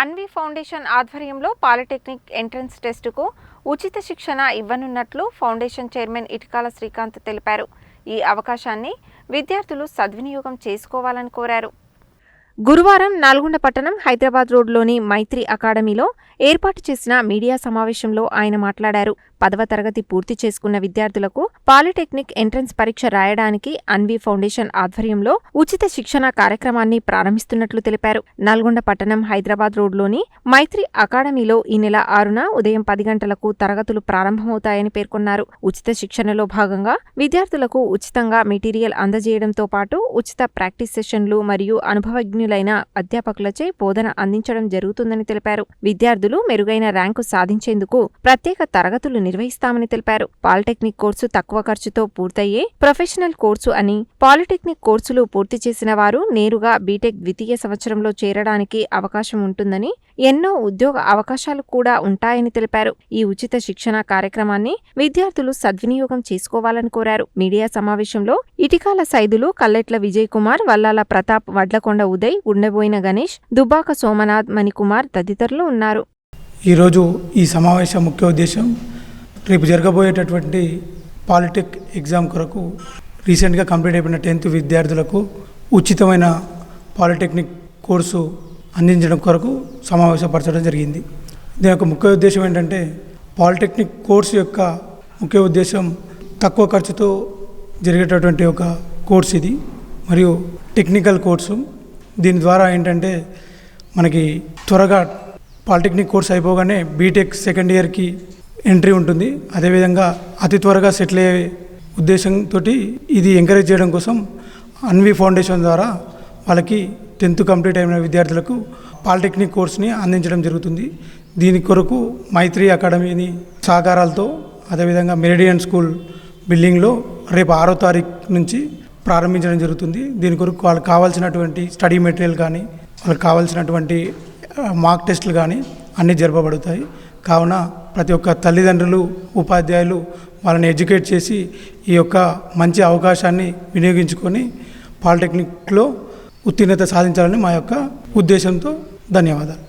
Anvi foundation ఆధ్వర్యంలో polytechnic entrance టెస్టుకు ఉచిత శిక్షణ ఇవ్వనున్నట్లు ఫౌండేషన్ చైర్మన్ ఇటుకాల శ్రీకాంత్ తెలిపారు. ఈ అవకాశాన్ని విద్యార్థులు సద్వినియోగం చేసుకోవాలని కోరారు. గురువారం నల్గొండ పట్టణం హైదరాబాద్ రోడ్లోని మైత్రి అకాడమీలో ఏర్పాటు చేసిన మీడియా సమావేశంలో ఆయన మాట్లాడారు. పదవ తరగతి పూర్తి చేసుకున్న విద్యార్థులకు పాలిటెక్నిక్ ఎంట్రన్స్ పరీక్ష రాయడానికి అన్వి ఫౌండేషన్ ఆధ్వర్యంలో ఉచిత శిక్షణ కార్యక్రమాన్ని ప్రారంభిస్తున్నట్లు తెలిపారు. నల్గొండ పట్టణం హైదరాబాద్ రోడ్లోని మైత్రి అకాడమీలో ఈ నెల ఆరున ఉదయం పది గంటలకు తరగతులు ప్రారంభమవుతాయని పేర్కొన్నారు. ఉచిత శిక్షణలో భాగంగా విద్యార్థులకు ఉచితంగా మెటీరియల్ అందజేయడంతో పాటు ఉచిత ప్రాక్టీస్ సెషన్లు మరియు అనుభవజ్ఞ అనుభవజ్ఞులైన అధ్యాపకులచే బోధన అందించడం జరుగుతుందని తెలిపారు. విద్యార్థులు మెరుగైన ర్యాంకు సాధించేందుకు ప్రత్యేక తరగతులు నిర్వహిస్తామని తెలిపారు. పాలిటెక్నిక్ కోర్సు తక్కువ ఖర్చుతో పూర్తయ్యే ప్రొఫెషనల్ కోర్సు అని పాలిటెక్నిక్ కోర్సులు పూర్తి చేసిన వారు నేరుగా బీటెక్ ద్వితీయ సంవత్సరంలో చేరడానికి అవకాశం ఉంటుందని ఎన్నో ఉద్యోగ అవకాశాలు కూడా ఉంటాయని తెలిపారు. ఈ ఉచిత శిక్షణ కార్యక్రమాన్ని విద్యార్థులు సద్వినియోగం చేసుకోవాలని కోరారు. మీడియా సమావేశంలో ఇటికాల సైదులు కల్లెట్ల విజయ్ కుమార్ వల్లాల ప్రతాప్ వడ్లకొండ ఉదయ్ ఉండబోయిన గణేష్ దుబ్బాక సోమనాథ్ మణికుమార్ తదితరులు ఉన్నారు. ఈరోజు ఈ సమావేశం ముఖ్య ఉద్దేశం రేపు జరగబోయేటటువంటి పాలిటెక్ ఎగ్జామ్ కొరకు రీసెంట్గా కంప్లీట్ అయిపోయిన టెన్త్ విద్యార్థులకు ఉచితమైన పాలిటెక్నిక్ కోర్సు అందించడం కొరకు సమావేశపరచడం జరిగింది. దీని యొక్క ముఖ్య ఉద్దేశం ఏంటంటే పాలిటెక్నిక్ కోర్సు యొక్క ముఖ్య ఉద్దేశం తక్కువ ఖర్చుతో జరిగేటటువంటి ఒక కోర్స్ ఇది మరియు టెక్నికల్ కోర్సు. దీని ద్వారా ఏంటంటే మనకి త్వరగా పాలిటెక్నిక్ కోర్స్ అయిపోగానే బీటెక్ సెకండ్ ఇయర్కి ఎంట్రీ ఉంటుంది. అదేవిధంగా అతి త్వరగా సెటిల్ అయ్యే ఉద్దేశంతో ఇది ఎంకరేజ్ చేయడం కోసం అన్వి ఫౌండేషన్ ద్వారా వాళ్ళకి టెన్త్ కంప్లీట్ అయిన విద్యార్థులకు పాలిటెక్నిక్ కోర్స్ని అందించడం జరుగుతుంది. దీని కొరకు మైత్రి అకాడమీని సహకారాలతో అదేవిధంగా మెరిడియన్ స్కూల్ బిల్డింగ్లో రేపు ఆరో తారీఖు నుంచి ప్రారంభించడం జరుగుతుంది. దీని కొరకు వాళ్ళకి కావాల్సినటువంటి స్టడీ మెటీరియల్ కానీ వాళ్ళకి కావాల్సినటువంటి మార్క్ టెస్టులు కానీ అన్నీ జరపబడతాయి. కావున ప్రతి ఒక్క తల్లిదండ్రులు ఉపాధ్యాయులు వాళ్ళని ఎడ్యుకేట్ చేసి ఈ యొక్క మంచి అవకాశాన్ని వినియోగించుకొని పాలిటెక్నిక్లో ఉత్తీర్ణత సాధించాలని మా యొక్క ఉద్దేశంతో ధన్యవాదాలు.